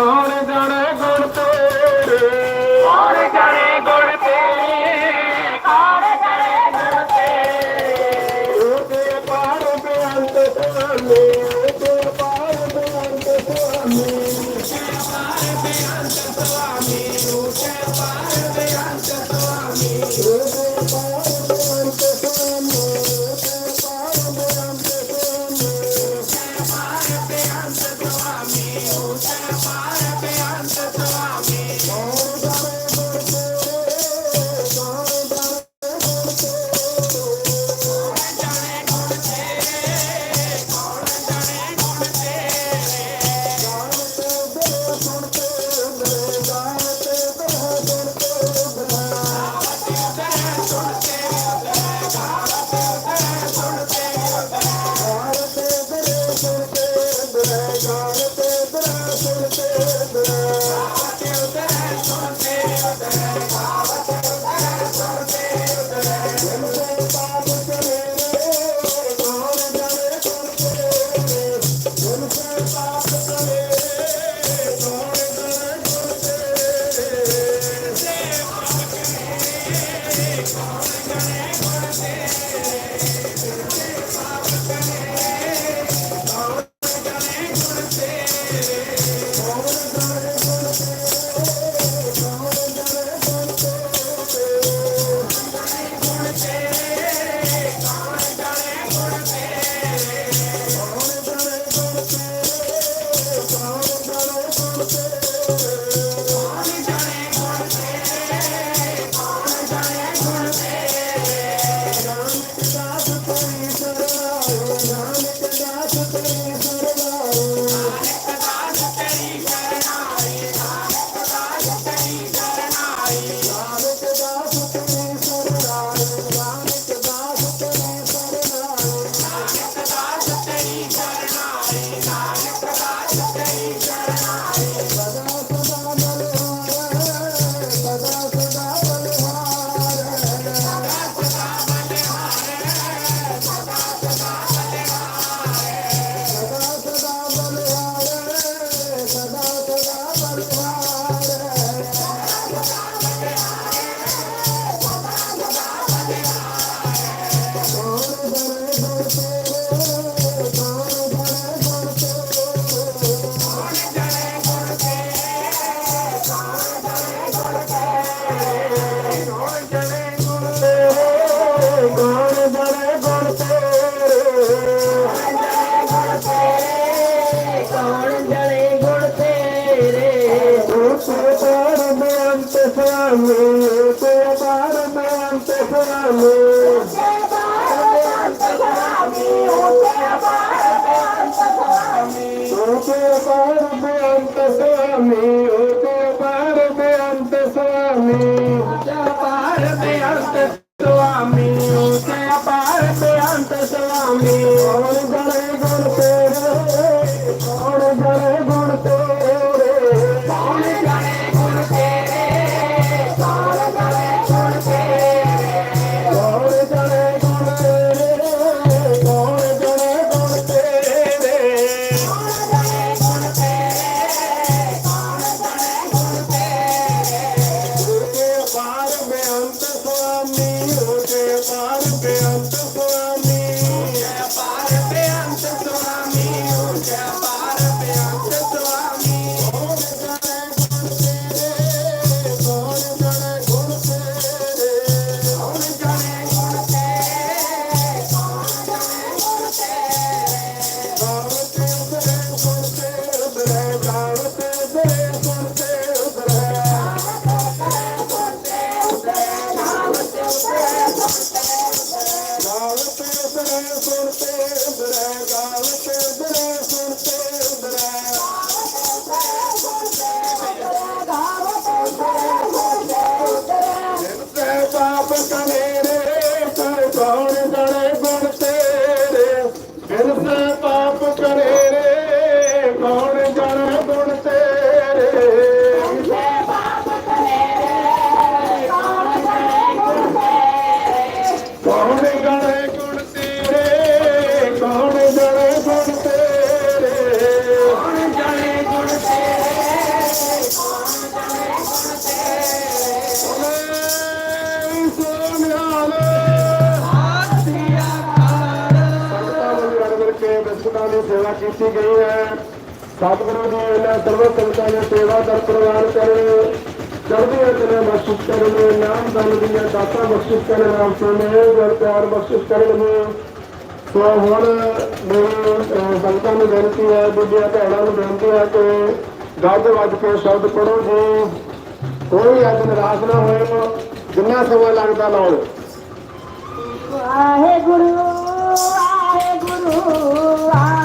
জীবন বড় বড় பேர் காலத்து ਸੰਗਤਾਂ ਦੀ ਸੇਵਾ ਕੀਤੀ ਗਈ ਹੈ। ਸਤਿਗੁਰੂ ਜੀ ਇਹਨਾਂ ਸਰਵ ਸੰਗਤਾਂ ਦੀ ਸੇਵਾ ਦਰ ਪ੍ਰਵਾਨ ਕਰੇ ਚੜ੍ਹਦੀਆਂ ਕਲੇ ਬਖਸ਼ਿਸ਼ ਕਰਨ ਨਾਮ ਦਨ ਦੀਆਂ ਦਾਤਾਂ ਬਖਸ਼ਿਸ਼ ਕਰਨ ਨਾਮ ਸੋਨੇ ਗੁਰ ਪਿਆਰ ਬਖਸ਼ਿਸ਼ ਕਰਨ ਸੋ ਹੁਣ ਮੇਰੀ ਸੰਗਤਾਂ ਨੂੰ ਬੇਨਤੀ ਹੈ, ਬੀਬੀਆਂ ਭੈਣਾਂ ਨੂੰ ਬੇਨਤੀ ਹੈ ਕਿ ਗੱਜ ਵੱਜ ਕੇ ਸ਼ਬਦ ਪੜੋ ਜੀ। ਕੋਈ ਅੱਜ ਨਿਰਾਸ਼ ਨਾ ਹੋਏ ਜਿੰਨਾ ਸਮਾਂ ਲੱਗਦਾ ਲਾਓ। ਵਾਹਿਗੁਰੂ। ਵਾਹਿਗੁਰੂ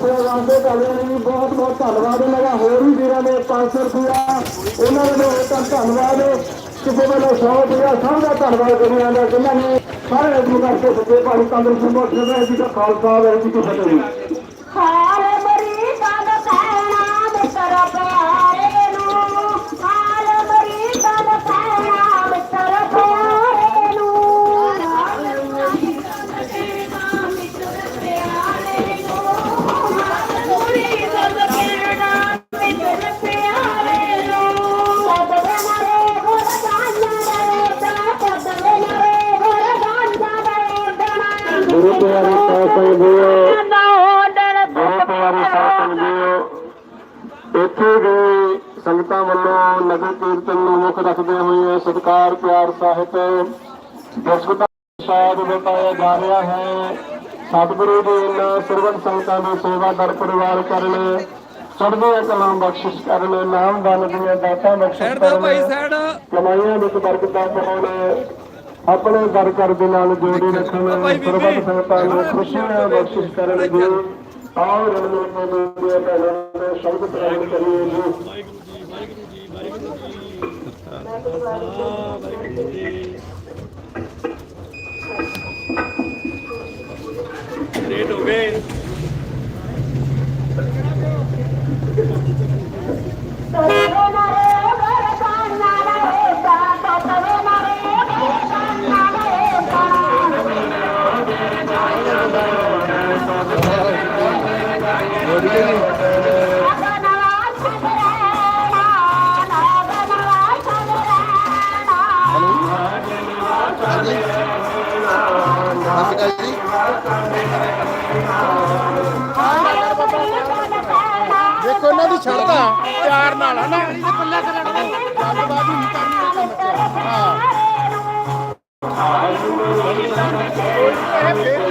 ਗੁਰੂ ਵਾਸਤੇ ਕਰਦੇ ਨੇ ਬਹੁਤ ਬਹੁਤ ਧੰਨਵਾਦ। ਇਹਨਾਂ ਦਾ ਹੋਰ ਵੀ ਵੀਰਾਂ ਨੇ 500 ਰੁਪਇਆ ਉਹਨਾਂ ਵੱਲੋਂ ਤਾਂ ਧੰਨਵਾਦ। ਕਿਸੇ ਵੱਲੋਂ 100 ਰੁਪਇਆ ਸਭ ਦਾ ਧੰਨਵਾਦ ਕਰੀਆਂ ਦਾ ਜਿਨ੍ਹਾਂ ਨੇ ਸਾਰੇ ਅਜੂ ਕਰਕੇ ਸੱਜੇ ਪਾਣੀ ਤੰਦਰੁਸਤ ਬਖਸ਼ੇ ਰਹੇ ਜੀ ਦਾ ਖਾਲਸਾ ਵਾਹਿਗੁਰੂ ਜੀ ਕੀ ਫਤਿਹ। ਹਾਲ ਸਾਹਿਤ ਦਸਵਤਾ ਸ਼ਾਦ ਬਤਾਇਆ ਜਾ ਰਿਹਾ ਹੈ ਸਤਿਗੁਰੂ ਜੀ ਇਹਨਾਂ ਸਰਵਨ ਸੰਗਤਾਂ ਦੀ ਸੇਵਾ ਦਰ ਪਰਿਵਾਰ ਕਰਨ ਚੜ੍ਹਦੀਆਂ ਕਲਾਂ ਬਖਸ਼ਿਸ਼ ਕਰਨ ਨਾਮ ਦਾਨ ਦੀਆਂ ਦਾਤਾਂ ਬਖਸ਼ਿਸ਼ ਕਰਨ ਕਮਾਈਆਂ ਵਿੱਚ ਬਰਕਤਾਂ ਪਾਉਣ ਆਪਣੇ ਦਰ ਕਰ ਦੇ ਨਾਲ ਜੋੜੀ ਰੱਖਣ ਸਰਬੱਤ ਸੰਗਤਾਂ ਨੂੰ ਖੁਸ਼ੀਆਂ ਬਖਸ਼ਿਸ਼ ਕਰਨ ਜੀ। ਆਓ ਰਲ ਮਿਲ ਕੇ ਮੇਰੀਆਂ ਭੈਣਾਂ ਨੂੰ ਸ਼ਬਦ ਪ੍ਰਦਾਨ ਕਰੀਏ ਜੀ। đi đầu game ਦੇਖੋ ਇਹਨਾਂ ਦੀ ਛੜਤਾ ਪਿਆਰ ਨਾਲ ਹੈ ਨਾ ਇਹਦੇ ਪੱਲੇ ਤੇ ਲੜਦੇ ਗੱਲਬਾਤ ਨਹੀਂ ਕਰਨੀ ਇਹ ਕੰਮ ਚ ਹਾਂ ਇਹ ਫੇਰ ਵੀ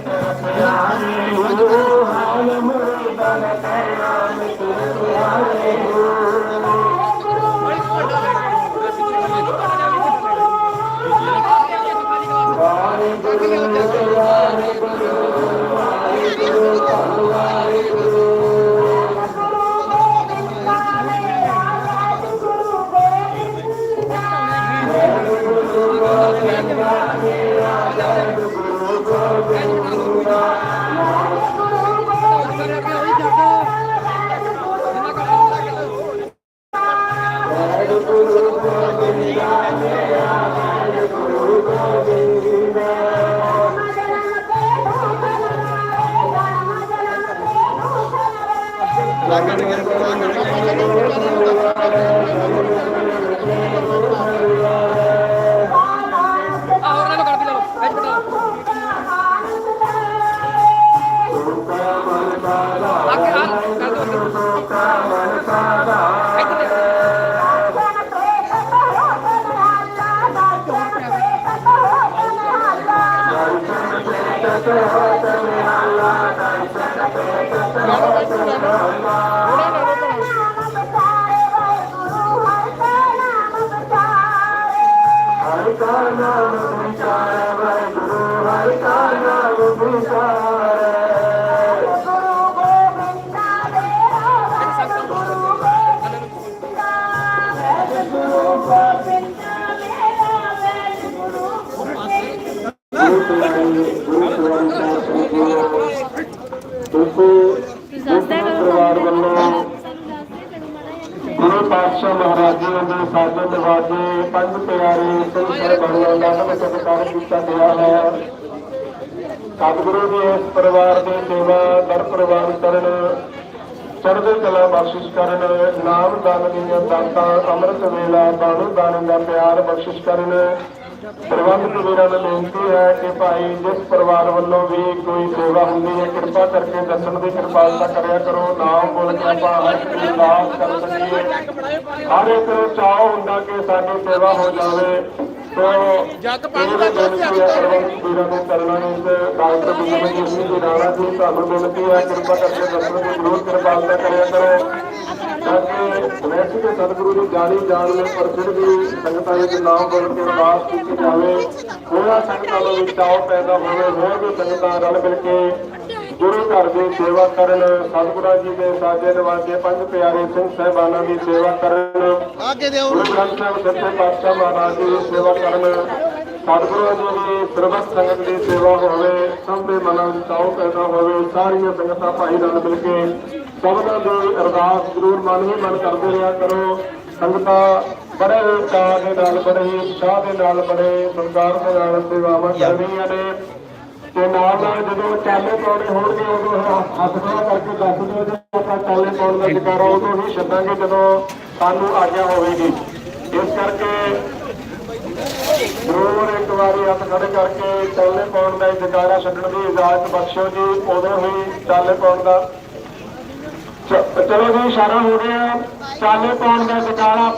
ਜੀ ਦੇ ਸਾਜੇ ਨਿਵਾਜੇ ਪੰਜ ਪਿਆਰੇ ਸਾਹਿਬਾਨਾਂ ਦਾ ਨਮਸਕਾਰ ਸਤਿਕਾਰ ਕੀਤਾ ਗਿਆ ਹੈ। ਸਤਿਗੁਰੂ ਦੇ ਇਸ ਪਰਿਵਾਰ ਦੀ ਸੇਵਾ ਦਰ ਪਰਿਵਾਰ ਕਰਨ ਚੜ੍ਹਦੀ ਕਲਾ ਬਖਸ਼ਿਸ਼ ਕਰਨ ਨਾਮ ਦਾਨ ਦੀਆਂ ਦਾਤਾਂ ਅੰਮ੍ਰਿਤ ਵੇਲਾ ਬਾਣੂ ਦਾਨ ਦਾ ਪਿਆਰ ਬਖਸ਼ਿਸ਼ ਕਰਨ ਪ੍ਰਬੰਧਕ ਵੀਰਾਂ ਨੂੰ ਬੇਨਤੀ ਹੈ ਕਿ ਭਾਈ ਜਿਸ ਪਰਿਵਾਰ ਵੱਲੋਂ ਵੀ ਕੋਈ ਸੇਵਾ ਹੁੰਦੀ ਹੈ ਕਿਰਪਾ ਕਰਕੇ ਦੱਸਣ ਦੀ ਕਿਰਪਾਲਤਾ ਕਰਿਆ ਕਰੋ ਨਾਮ ਬੋਲ ਕੇ ਆਪਾਂ ਹਰ ਇੱਕ ਦੀ ਅਰਦਾਸ ਕਰ ਸਕੀਏ। ਹਰ ਇੱਕ ਨੂੰ ਚਾਹ ਹੁੰਦਾ ਕਿ ਸਾਡੀ ਸੇਵਾ ਹੋ ਜਾਵੇ ਜੱਗ ਪਾਣੀ ਦਾ ਦੁੱਧ ਹੈ ਪ੍ਰਬੰਧਕ ਵੀਰਾਂ ਨੂੰ ਕਰਨਾ ਇਸ ਡਾਕਟਰ ਬਲਵਿੰਦਰ ਸਿੰਘ ਜੀ ਰਾਣਾ ਜੀ ਤੁਹਾਨੂੰ ਬੇਨਤੀ ਹੈ ਕਿਰਪਾ ਕਰਕੇ ਦੱਸਣ ਦੀ ਜ਼ਰੂਰ ਕਿਰਪਾਲਤਾ ਕਰਿਆ ਕਰੋ। ਤਾਂ ਕਿ ਵੈਸੇ ਕਿ ਸਤਿਗੁਰੂ ਦੀ ਜਾਣੀ ਜਾਣ ਨੂੰ ਪਰ ਫਿਰ ਵੀ ਸੰਗਤਾਂ ਵਿੱਚ ਨਾਮ ਬੋਲ ਕੇ ਅਰਦਾਸ ਕੀਤੀ ਜਾਵੇ ਹੋਇਆ ਸੰਗਤਾਂ ਦੇ ਵਿੱਚ ਚਾਅ ਪੈਦਾ ਹੋਵੇ ਹੋਰ ਵੀ ਸੰਗਤਾਂ ਰਲ ਮਿਲ ਕੇ ਗੁਰੂ ਘਰ ਦੀ ਸੇਵਾ ਕਰਨ ਸਤਿਗੁਰਾਂ ਜੀ ਦੇ ਸਾਜੇ ਨਿਵਾਜੇ ਪੰਜ ਪਿਆਰੇ ਸਿੰਘ ਸਹਿਬਾਨਾਂ ਦੀ ਸੇਵਾ ਕਰਨ ਆਗੇ ਦਿਓ। ਗੁਰੂ ਗ੍ਰੰਥ ਸਾਹਿਬ ਸੱਚੇ ਪਾਤਸ਼ਾਹ ਮਹਾਰਾਜ ਦੀ ਸੇਵਾ ਕਰਨ। ਸਤਿਗੁਰੂ ਜੀ ਦੀ ਸਰਬੱਤ ਸੰਗਤ ਦੀ ਸੇਵਾ ਹੋਵੇ, ਸਭ ਦੇ ਮਨਾਂ ਵਿੱਚ ਚਾਅ ਪੈਦਾ ਹੋਵੇ, ਸਾਰੀਆਂ ਸੰਗਤਾਂ ਭਾਈ ਨਾਲ ਮਿਲ ਕੇ ਸਭਨਾਂ ਦੀ ਅਰਦਾਸ ਜ਼ਰੂਰ ਮਨ ਹੀ ਮਨ ਕਰਦੇ ਰਿਹਾ ਕਰੋ। ਸੰਗਤਾਂ ਬੜੇ ਚਾਅ ਦੇ ਨਾਲ ਬੜੇ ਉਤਸ਼ਾਹ ਦੇ ਨਾਲ ਬੜੇ ਸੰਕਾਰ ਦੇ ਨਾਲ ਸੇਵਾਵਾਂ ਕਰਨੀਆਂ ਨੇ। ਤੇ ਨਾਲ ਨਾਲ ਜਦੋਂ ਚਾਲੇ ਪਾਉਣੇ ਹੋਣਗੇ, ਉਦੋਂ ਹੱਥ ਖੜਾ ਕਰਕੇ ਦੱਸ ਦਿਓ। ਜੇ ਆਪਾਂ ਚਾਲੇ ਪਾਉਣ ਦਾ ਜਕਾਰਾ ਉਦੋਂ ਹੀ ਛੱਡਾਂਗੇ ਜਦੋਂ ਸਾਨੂੰ ਆਗਿਆ ਹੋਵੇਗੀ। ਇਸ ਕਰਕੇ ਜ਼ਰੂਰ ਇੱਕ ਵਾਰੀ ਹੱਥ ਖੜੇ ਕਰਕੇ ਚਾਲੇ ਪਾਉਣ ਦਾ ਜਕਾਰਾ ਛੱਡਣ ਦੀ ਇਜਾਜ਼ਤ ਬਖਸ਼ੋ ਜੀ। ਉਦੋਂ ਹੀ ਚਾਲੇ ਪਾਉਣ ਦਾ ਚਲੋ ਜੀ ਇਸ਼ਾਰਾ ਹੋ ਰਿਹਾ ਚਾਲੇ ਪਾਉਣ ਦਾ ਜਕਾਰਾ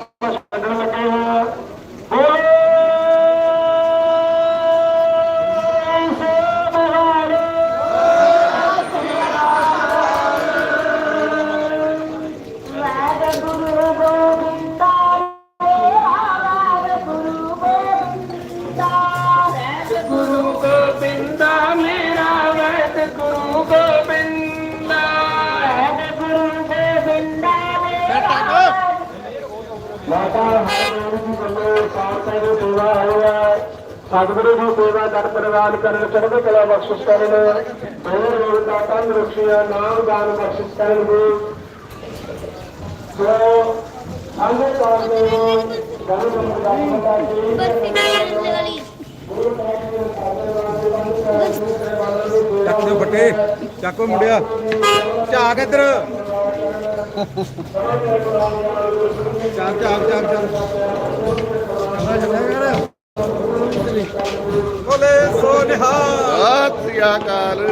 ਸਤਿਗੁਰੂ ਦੀ ਸੇਵਾ ਦਰ ਪ੍ਰਵਾਨ ਕਰਨ ਚੜ੍ਹਦੀ ਕਲਾ ਬਖਸ਼ਿਸ਼ ਕਰਨ ਹੋਰ ਰੋਜ਼ਾ ਤੰਦਰੁਸਤੀਆਂ ਨਾਮ ਦਾਨ ਬਖਸ਼ਿਸ਼ ਕਰਨ ਦੀ ਸੋ ਅੰਗੇ ਤੌਰ ਤੇ ਗਰੂ ਦਾ ਜੀ ਚੱਕ ਦਿਓ ਫੱਟੇ ਚੱਕੋ ਮੁੰਡਿਆ। ਝਾਕ ਇੱਧਰ। ਚੱਲ ਚੱਲ ਚੱਲ ਚੱਲ। ਚੱਲ ਚੱਲ ਯਾਰ ਬੋਲੇ ਸੋ ਨਿਹਾਲ ਸਤਿ ਸ੍ਰੀ ਅਕਾਲ।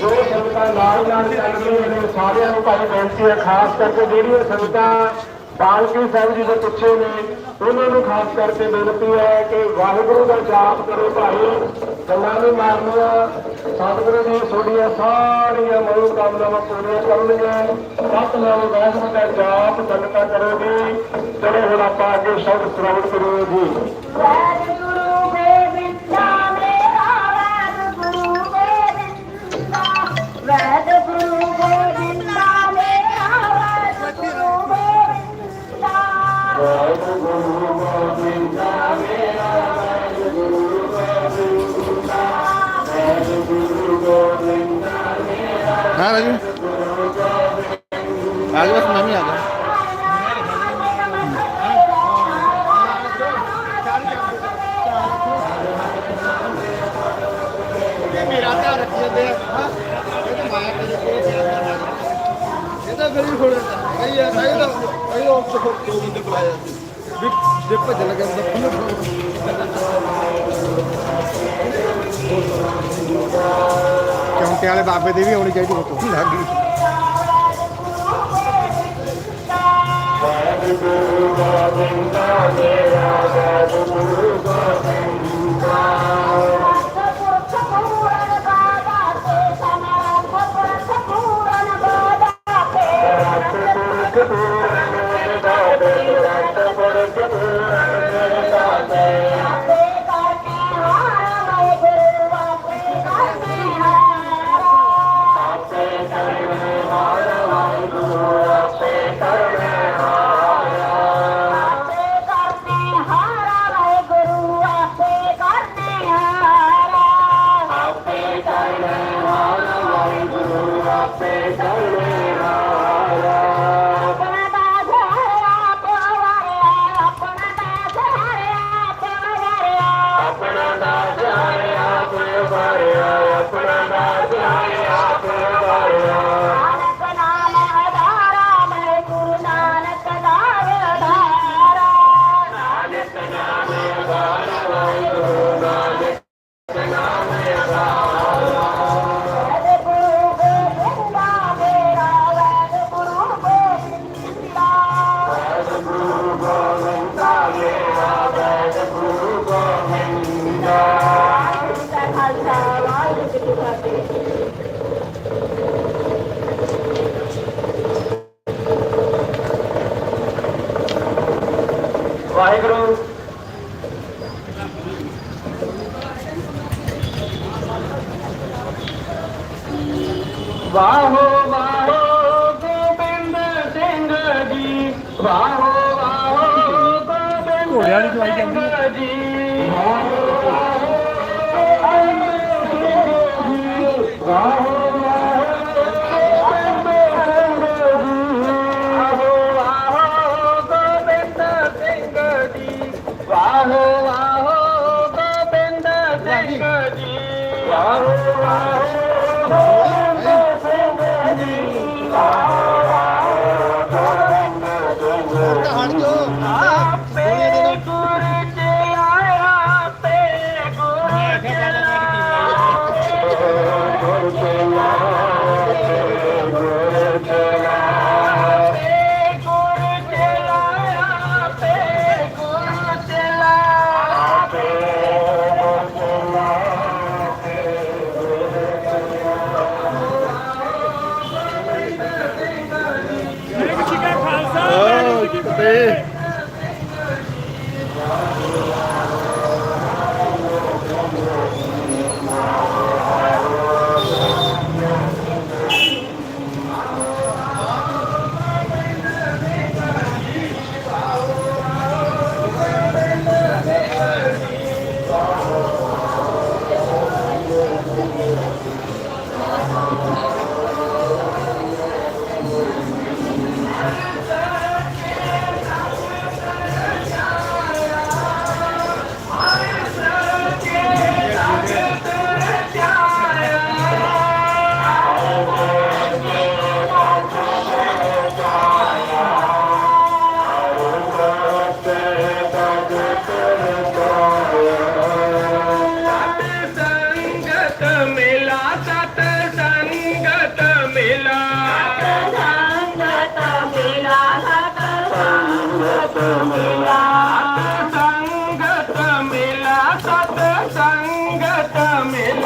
ਜੋ ਸੰਗਤਾਂ ਨਾਲ ਨਾਲ ਚੱਲਦੀਆਂ ਨੇ ਸਾਰਿਆਂ ਨੂੰ ਭਾਈ ਬੇਨਤੀ ਹੈ ਖਾਸ ਕਰਕੇ ਜਿਹੜੀਆਂ ਸੰਗਤਾਂ ਬਾਲਕੀ ਸਾਹਿਬ ਜੀ ਦੇ ਪਿੱਛੇ ਨੇ ਉਹਨਾਂ ਨੂੰ ਖਾਸ ਕਰਕੇ ਬੇਨਤੀ ਹੈ ਕਿ ਵਾਹਿਗੁਰੂ ਦਾ ਜਾਪ ਕਰੋ ਭਾਈ, ਗੱਲਾਂ ਨਹੀਂ ਮਾਰਨੀਆਂ। ਸਤਿਗੁਰੂ ਜੀ, ਤੁਹਾਡੀਆਂ ਸਾਰੀਆਂ ਮਨੋਕਾਮਨਾਵਾਂ ਪੂਰੀਆਂ ਕਰਨਗੇ ਸਤਨਾਮ ਵਾਹਿਗੁਰੂ ਦਾ ਜਾਪ ਸੰਗਤਾਂ ਕਰੋਗੇ ਚਲੋ ਹੁਣ ਆਪਾਂ ਅੱਗੇ ਸ਼ਬਦ ਸ਼੍ਰਵਣ ਕਰੀਏ ਜੀ। ਹਾਂ ਰਾਜੂ। ਆ ਗਿਆ ਮੈਂ ਵੀ ਆ ਗਿਆ ਮੇਰਾ ਧਿਆਨ ਰੱਖੀ ਜਾਂਦੇ ਆ। ਇਹ ਤਾਂ ਮਾਇਆ ਕਦੇ ਕੋਈ ਇਹ ਤਾਂ ਗਰੀਬ ਹੋਣਾ ਕਈ ਆ ਕਈ ਤਾਂ ਉਹ ਤੋਂ ਦੋ ਬੰਦੇ ਬੁਲਾਇਆ ਵੀ ਜੇ ਭੱਜ ਲੱਗਾ శాఖ ఆపేదేవి ఎవరి గైడ్కి పోతుంది ਵਾਹੋ ਵਾਹੋ ਗੋਬਿੰਦ ਘੋੜਿਆਂ ਦੀ ਦਵਾਈ ਜਾਂਦੀ ਜੀ। ਵਾਹੋ ਵਾਹੋ में